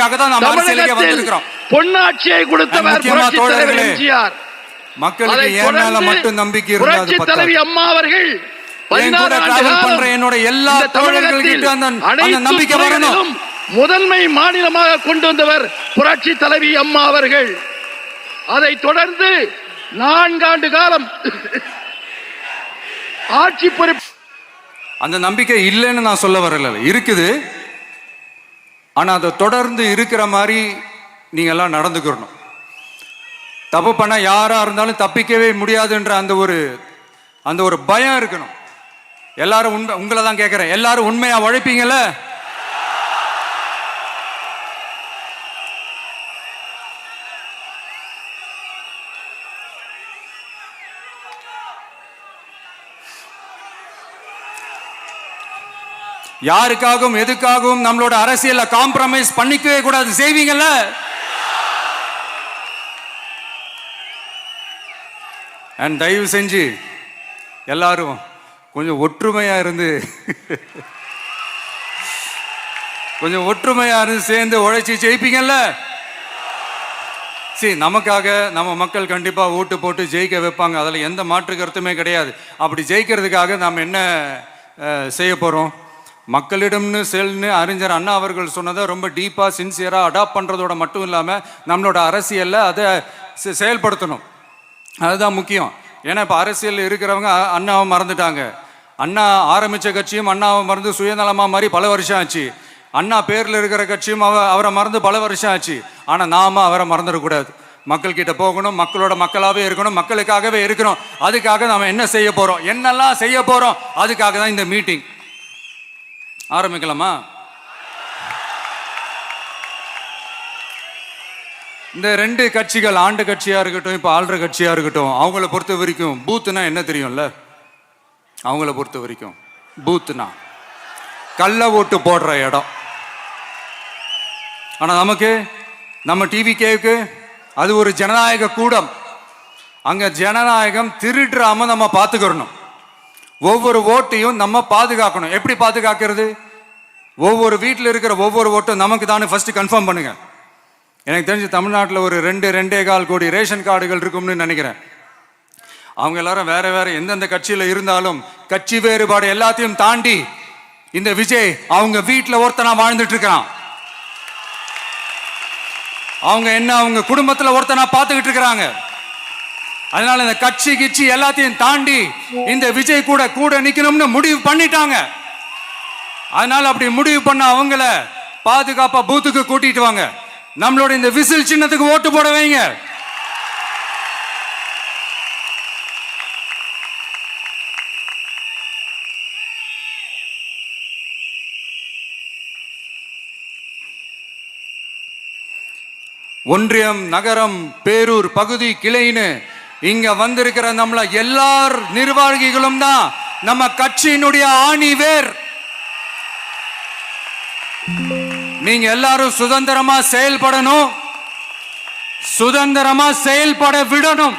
அதுக்காக தான் நாம் அரசியலுக்கே தமிழகத்தில் வந்திருக்கிறோம். பொன்னாட்சியை கொடுத்தவர் தலைவர் எம்ஜிஆர். மக்களுக்கு என் மேல மட்டும் நம்பிக்கை இருந்தா அது புரட்சி பத்தாது. தலைவி அம்மா அவர்கள் என் கூட 16 ஆண்டு travel காலம் பண்ற என்னோட எல்லா அந்த- நம்பிக்கை வரணும். துறைகளிலும் முதன்மை மாநிலமாக கொண்டு வந்தவர் புரட்சி தலைவி அம்மா அவர்கள். அதை தொடர்ந்து நான்காண்டு காலம் ஆட்சி பொறுப்பு அந்த நம்பிக்கை இல்லைன்னு நான் சொல்ல வரல. இருக்குது. ஆனால் அதை தொடர்ந்து இருக்கிற மாதிரி நீங்கள்லாம் நடந்துக்கிறணும் தப்பு பண்ணால் யாராக இருந்தாலும் தப்பிக்கவே முடியாதுன்ற அந்த ஒரு அந்த ஒரு பயம் இருக்கணும். எல்லாரும் உண்மை உங்களை தான் கேட்குறேன் எல்லாரும் உண்மையாக உழைப்பீங்களே யாருக்காகவும் எதுக்காகவும் நம்மளோட அரசியல காம்ப்ரமைஸ் பண்ணிக்கவே கூடாது. செய்வீங்கல்ல? அண்ட் தயவு செஞ்சு எல்லாரும் கொஞ்சம் ஒற்றுமையா இருந்து கொஞ்சம் ஒற்றுமையா இருந்து சேர்ந்து உழைச்சி ஜெயிப்பீங்கல்ல? சரி நமக்காக நம்ம மக்கள் கண்டிப்பா ஓட்டு போட்டு ஜெயிக்க வைப்பாங்க. அதில் எந்த மாற்று கருத்துமே கிடையாது. அப்படி ஜெயிக்கிறதுக்காக நாம் என்ன செய்ய போறோம்? மக்களிடம்னு செல்னு அறிஞர் அண்ணா அவர்கள் சொன்னதை ரொம்ப டீப்பாக சின்சியராக அடாப்ட் பண்ணுறதோட மட்டும் இல்லாமல் நம்மளோட அரசியலில் அதை செ- செயல்படுத்தணும். அதுதான் முக்கியம். ஏன்னா இப்போ அரசியல் இருக்கிறவங்க அண்ணாவை மறந்துட்டாங்க. அண்ணா ஆரம்பிச்ச கட்சியும் அண்ணாவை மறந்து சுயநலமாக மாதிரி பல வருஷம் ஆச்சு. அண்ணா பேரில் இருக்கிற கட்சியும் அவ அவரை மறந்து பல வருஷம் ஆச்சு. ஆனால் நாம அவரை மறந்துடக்கூடாது. மக்கள்கிட்ட போகணும் மக்களோட மக்களாகவே இருக்கணும் மக்களுக்காகவே இருக்கணும். அதுக்காக நாம் என்ன செய்ய போகிறோம் என்னெல்லாம் செய்ய போகிறோம் அதுக்காக தான் இந்த மீட்டிங் ஆரம்பிக்கலாமா? இந்த ரெண்டு கட்சிகள் ஆண்டு கட்சியா இருக்கட்டும் இப்போ ஆள்ற கட்சியா இருக்கட்டும் அவங்கள பொறுத்த வரைக்கும் பூத்துனா என்ன தெரியும்ல? அவங்கள பொறுத்த வரைக்கும் பூத்துனா கள்ள ஓட்டு போடுற இடம். ஆனா நமக்கு நம்ம டிவி கேவுக்கு அது ஒரு ஜனநாயக கூடம். அங்க ஜனநாயகம் திருடுறாம நம்ம பார்த்துக்கிறணும் ஒவ்வொரு ஓட்டையும் நம்ம பாதுகாக்கணும். எப்படி பாதுகாக்கிறது? ஒவ்வொரு வீட்டில் இருக்கிற ஒவ்வொரு ஓட்டும் நமக்கு தானே ஃபஸ்ட்டு கன்ஃபார்ம் பண்ணுங்கள் எனக்கு தெரிஞ்சு தமிழ்நாட்டில் ஒரு ரெண்டு ரெண்டே கால் கோடி ரேஷன் கார்டுகள் இருக்கும்னு நினைக்கிறேன். அவங்க எல்லாரும் வேற வேற எந்தெந்த கட்சியில் இருந்தாலும் கட்சி வேறுபாடு எல்லாத்தையும் தாண்டி இந்த விஜய் அவங்க வீட்டில் ஒருத்தனா வாழ்ந்துட்டு இருக்கிறான். அவங்க என்ன அவங்க குடும்பத்தில் ஒருத்தனா பார்த்துக்கிட்டு இருக்கிறாங்க. அதனால இந்த கட்சி கிச்சி எல்லாத்தையும் தாண்டி இந்த விஜய் கூட கூட நிக்கணும்னு முடிவு பண்ணிட்டாங்க. அதனால அப்படி முடிவு பண்ண அவங்கள பாதுகாப்பா பூத்துக்கு கூட்டிட்டு வாங்க. நம்மளோட இந்த விசில் சின்னத்துக்கு ஓட்டு போட வைங்க. ஒன்றியம் நகரம் பேரூர் பகுதி கிளைன்னு இங்க வந்திருக்கிற நம்மள எல்லார் நிர்வாகிகளும் தான் நம்ம கட்சியினுடைய ஆணி வேர். நீங்க எல்லாரும் சுதந்திரமா செயல்படணும். சுதந்திரமா செயல்பட விடணும்.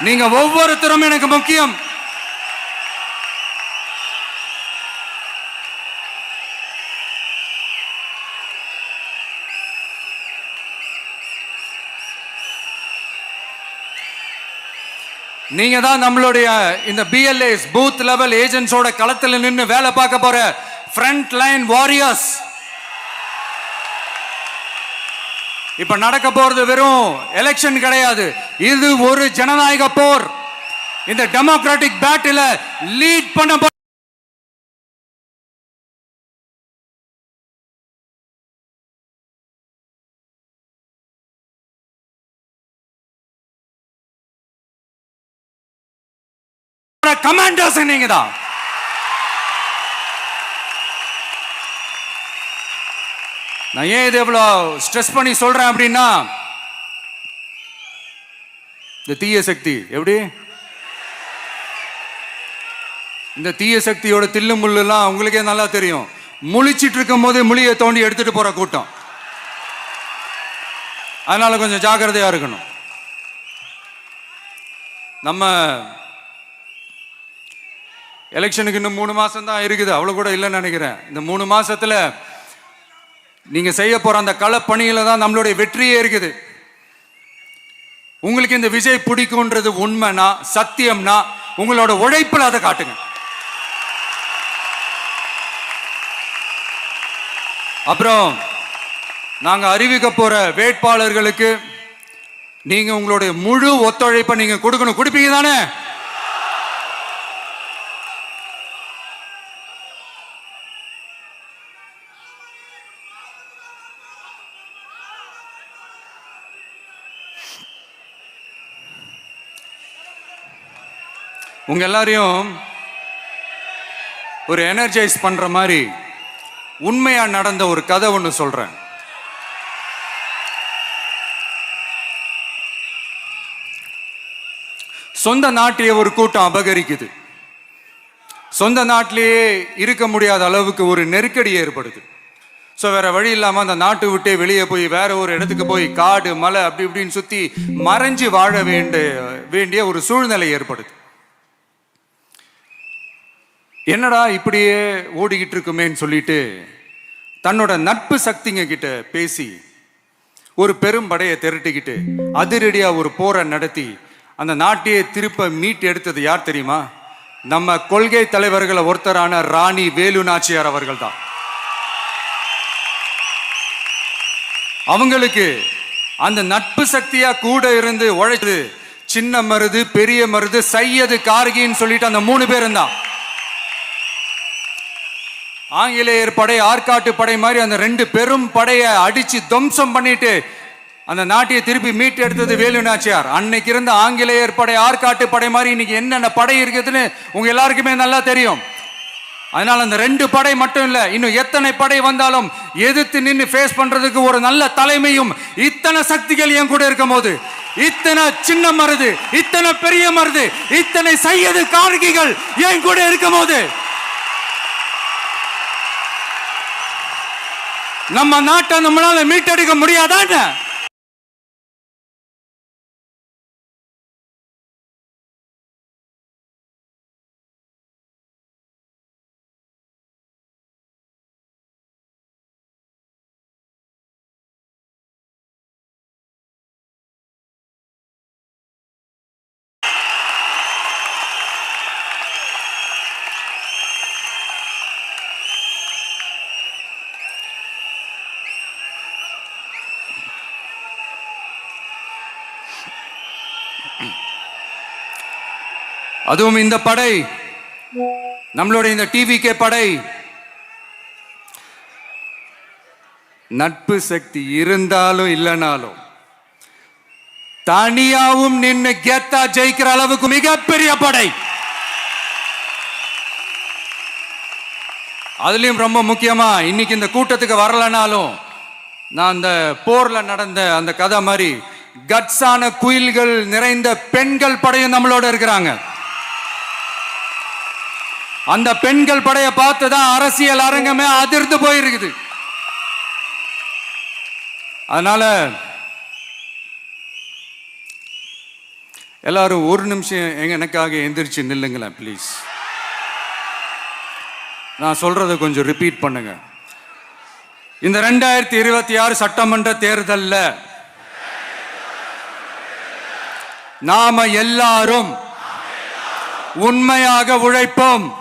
நீங்க ஒவ்வொருத்தரும் எனக்கு முக்கியம். நீங்க தான் நம்மளுடைய இந்த பிஎல்ஏஸ் பூத் லெவல் ஏஜென்ட்ஸோட களத்தில் நின்னு வேலை பார்க்க போற ஃப்ரண்ட் லைன் வாரியர்ஸ் இப்ப நடக்க போறது வெறும் எலெக்ஷன் கிடையாது. இது ஒரு ஜனநாயக போர். இந்த டெமோக்ராட்டிக் பேட்டில லீட் பண்ண கமாண்டர்ஸ் நீங்க தான் நான் ஏன் இது எவ்வளோ ஸ்ட்ரெஸ் பண்ணி சொல்றேன் அப்படின்னா இந்த தீய சக்தி எப்படி? இந்த தீய சக்தியோட தில்லு முள்ளுலாம் உங்களுக்கே நல்லா தெரியும். முழிச்சிட்டு இருக்கும் போது முழியை தோண்டி எடுத்துட்டு போற கூட்டம். அதனால கொஞ்சம் ஜாக்கிரதையா இருக்கணும். நம்ம எலெக்ஷனுக்கு இன்னும் மூணு மாசம் தான் இருக்குது. அவ்வளோ கூட இல்லைன்னு நினைக்கிறேன். இந்த மூணு மாசத்துல நீங்க செய்ய போற அந்த களப்பணியில தான் நம்மளுடைய வெற்றியே இருக்குது. உங்களுக்கு இந்த விஜய் பிடிக்கும்ன்றது உண்மைனா சத்தியம்னா உங்களோட உழைப்பில் அதை காட்டுங்க. அப்புறம் நாங்க அறிவிக்க போற வேட்பாளர்களுக்கு நீங்க உங்களுடைய முழு ஒத்துழைப்பை நீங்க கொடுக்கணும். கொடுப்பீங்க தானே? உங்க எல்லாரையும் ஒரு எனர்ஜைஸ் பண்ற மாதிரி உண்மையா நடந்த ஒரு கதை ஒன்று சொல்றேன். சொந்த நாட்டையே ஒரு கூட்டம் அபகரிக்குது. சொந்த நாட்டிலேயே இருக்க முடியாத அளவுக்கு ஒரு நெருக்கடி ஏற்படுது. ஸோ வேற வழி இல்லாமல் அந்த நாட்டை விட்டே வெளியே போய் வேற ஒரு இடத்துக்கு போய் காடு மலை அப்படி இப்படின்னு சுற்றி மறைஞ்சு வாழ வேண்டிய வேண்டிய ஒரு சூழ்நிலை ஏற்படுது. என்னடா இப்படியே ஓடிக்கிட்டு இருக்குமேன்னு சொல்லிட்டு தன்னோட நட்பு சக்திங்க கிட்ட பேசி ஒரு பெரும் படையை திரட்டிக்கிட்டு அதிரடியா ஒரு போரை நடத்தி அந்த நாட்டையே திருப்ப மீட்டு எடுத்தது யார் தெரியுமா? நம்ம கொள்கை தலைவர்களை ஒருத்தரான ராணி வேலு நாச்சியார் அவர்கள் தான் அவங்களுக்கு அந்த நட்பு சக்தியா கூட இருந்து உழைச்சது சின்ன மருது பெரிய மருது சையது கார்கின்னு சொல்லிட்டு அந்த மூணு பேரும் தான் ஆங்கிலேயர் படை ஆற்காட்டு படை மாதிரி அந்த ரெண்டு பெரும் படையை அடிச்சு துவம்சம் பண்ணிட்டு அந்த நாட்டையை திருப்பி மீட்டு எடுத்தது வேலு நாச்சியார். அன்னைக்கு இருந்த ஆங்கிலேயர் படை ஆற்காட்டு படை மாதிரி இன்னைக்கு என்னென்ன படை இருக்குதுன்னு உங்க எல்லாருக்குமே நல்லா தெரியும். அதனால அந்த ரெண்டு படை மட்டும் இல்லை இன்னும் எத்தனை படை வந்தாலும் எதிர்த்து நின்று ஃபேஸ் பண்றதுக்கு ஒரு நல்ல தலைமையும் இத்தனை சக்திகள் என் கூட இருக்கும் போது இத்தனை சின்ன மருது இத்தனை பெரிய மருது இத்தனை சையது கார்கிகள் என் கூட இருக்கும் போது நம்ம நாட்டை நம்மளால மீட்டெடுக்க முடியாதா அதுவும் இந்த படை. நம்மளுடைய இந்த டிவிகே படை. நட்பு சக்தி இருந்தாலும் இல்லைனாலும் தனியாவும் நின்னு கெத்தா ஜெயிக்கிற அளவுக்கு மிகப்பெரிய படை. அதுலயும் ரொம்ப முக்கியமா இன்னைக்கு இந்த கூட்டத்துக்கு வரலனாலும் நான் அந்த போர்ல நடந்த அந்த கதை மாதிரி கட்ஸான குயில்கள் நிறைந்த பெண்கள் படையும் நம்மளோட இருக்கிறாங்க. அந்த பெண்கள் படைய பார்த்து தான் அரசியல் அரங்கமே அதிர்ந்து போயிருக்குது. அதனால எல்லாரும் ஒரு நிமிஷம் எங்க எனக்காக எந்திரிச்சு நில்லுங்களேன் ப்ளீஸ் நான் சொல்றதை கொஞ்சம் ரிப்பீட் பண்ணுங்க. இந்த ரெண்டாயிரத்தி இருபத்தி ஆறு சட்டமன்ற தேர்தலில் நாம எல்லாரும் உண்மையாக உழைப்போம்.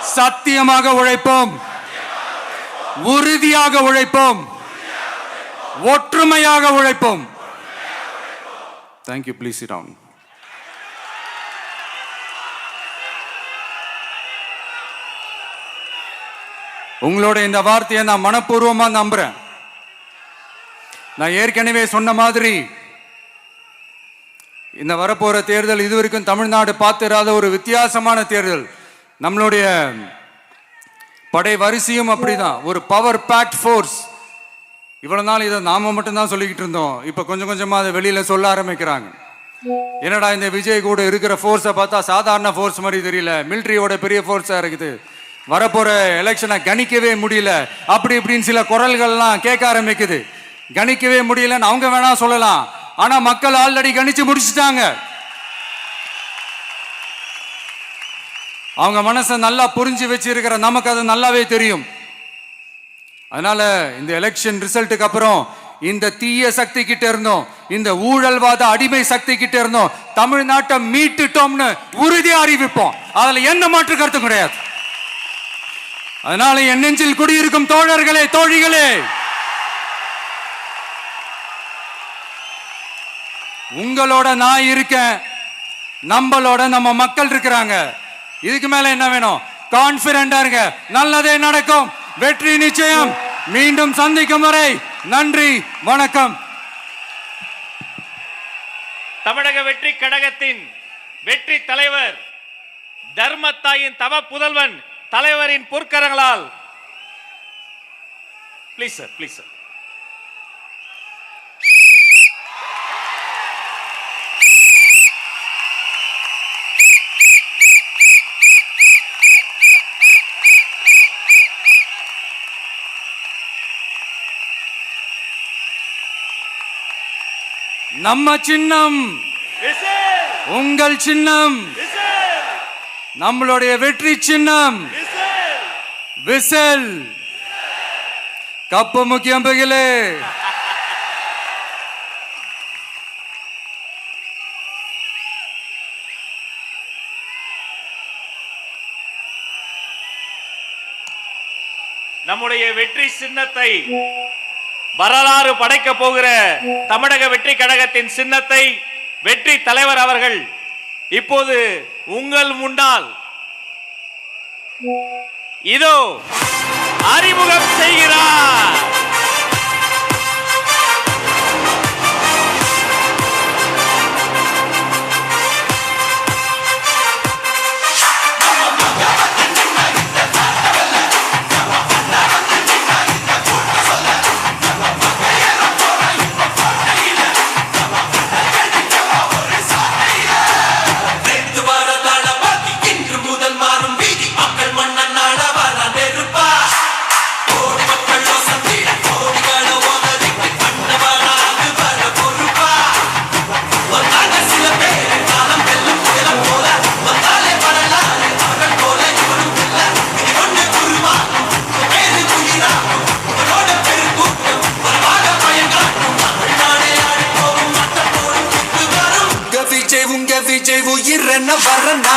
சத்தியமாக உழைப்போம். உறுதியாக உழைப்போம். ஒற்றுமையாக உழைப்போம். தேங்க்யூ ப்ளீஸ் டவுன் உங்களோட இந்த வார்த்தையை நான் மனப்பூர்வமா நம்புறேன். நான் ஏற்கனவே சொன்ன மாதிரி இந்த வரப்போற தேர்தல் இதுவரைக்கும் தமிழ்நாடு பார்த்திராத ஒரு வித்தியாசமான தேர்தல். நம்மளுடைய படை வரிசையும் அப்படிதான். ஒரு பவர் பேக்ட் ஃபோர்ஸ் இவ்வளவு நாள் இதை நாம மட்டும்தான் சொல்லிக்கிட்டு இருந்தோம். இப்போ கொஞ்சம் கொஞ்சமா அதை வெளியில சொல்ல ஆரம்பிக்கிறாங்க. என்னடா இந்த விஜய் கூட இருக்கிற ஃபோர்ஸை பார்த்தா சாதாரண ஃபோர்ஸ் மாதிரி தெரியல. மிலிட்ரியோட பெரிய ஃபோர்ஸா இருக்குது. வரப்போற எலெக்ஷனை கணிக்கவே முடியல. அப்படி இப்படின்னு சில குரல்கள்லாம் கேட்க ஆரம்பிக்குது. கணிக்கவே முடியலன்னு அவங்க வேணா சொல்லலாம். ஆனா மக்கள் ஆல்ரெடி கணிச்சு முடிச்சுட்டாங்க. அவங்க மனசை நல்லா புரிஞ்சு வச்சிருக்கிற நமக்கு அது நல்லாவே தெரியும். அதனால இந்த எலெக்ஷன் ரிசல்ட்டுக்கு அப்புறம் இந்த தீய சக்தி கிட்ட இருந்தோம் இந்த ஊழல்வாத அடிமை சக்தி கிட்ட இருந்தோம் தமிழ்நாட்டை மீட்டுட்டோம்னு உறுதி அறிவிப்போம். அதுல எந்த மாற்று கருத்தும் கிடையாது. அதனால என் நெஞ்சில் குடியிருக்கும் தோழர்களே தோழிகளே உங்களோட நான் இருக்கேன். நம்மளோட நம்ம மக்கள் இருக்கிறாங்க. இதுக்கு மேல என்ன வேணும்? கான்பிடண்டா இருங்க. நல்லதே நடக்கும். வெற்றி நிச்சயம். மீண்டும் சந்திக்கும் வரை நன்றி வணக்கம். தமிழக வெற்றி கழகத்தின் வெற்றி தலைவர் தர்மத்தாயின் தவ புதல்வன் தலைவரின் பொற்கரங்களால். ப்ளீஸ் சார் ப்ளீஸ் சார் நம்ம சின்னம் உங்கள் சின்னம் நம்மளுடைய வெற்றி சின்னம் விசில். கப்பு முக்கியம் பகிலே. நம்முடைய வெற்றி சின்னத்தை வரலாறு படைக்க போகிற தமிழக வெற்றி கழகத்தின் சின்னத்தை வெற்றி தலைவர் அவர்கள் இப்போது உங்கள் முன்னால் இதோ அறிமுகம் செய்கிறார். விஜய் உங்க விஜய் உயிரென்ன வரனா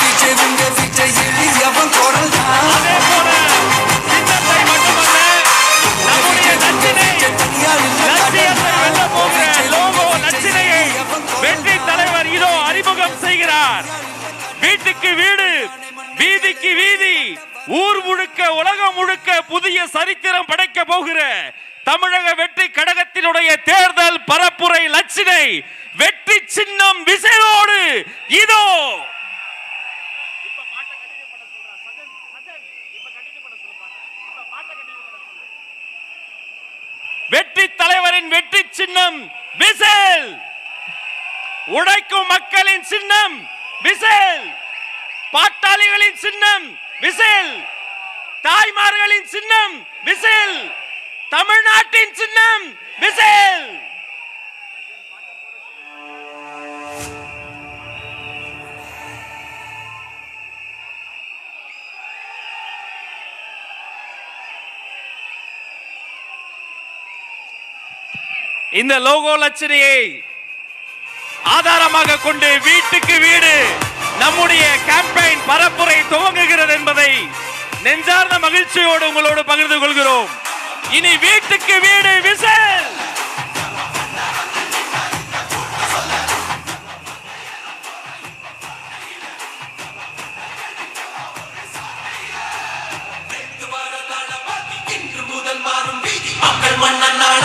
விஜய் உங்க விஜய் எளியவன் குரல் தலைவர் இதோ அறிமுகம் செய்கிறார். வீட்டுக்கு வீடு வீதிக்கு வீதி ஊர் முழுக்க உலகம் முழுக்க புதிய சரித்திரம் படைக்க போகிற தமிழக வெற்றி கழகத்தினுடைய தேர்தல் பரப்புரை லட்சினை வெற்றி சின்னம் விசையோடு இதோ. வெற்றி தலைவரின் வெற்றி சின்னம் விசில். உடைக்கும் மக்களின் சின்னம் விசில். பாட்டாளிகளின் சின்னம் விசில். தாய்மார்களின் சின்னம் விசில். தமிழ்நாட்டின் சின்னம் விசில். இந்த லோகோ லட்சணையை ஆதாரமாக கொண்டு வீட்டுக்கு வீடு நம்முடைய கேம்பெயின் பரப்புரை துவங்குகிறது என்பதை நெஞ்சார்ந்த மகிழ்ச்சியோடு உங்களோடு பகிர்ந்து கொள்கிறோம். இனி வீட்டுக்கு வீடு விசில். இன்று முதல் மாறும் வீதி மக்கள் மன்னன் நாட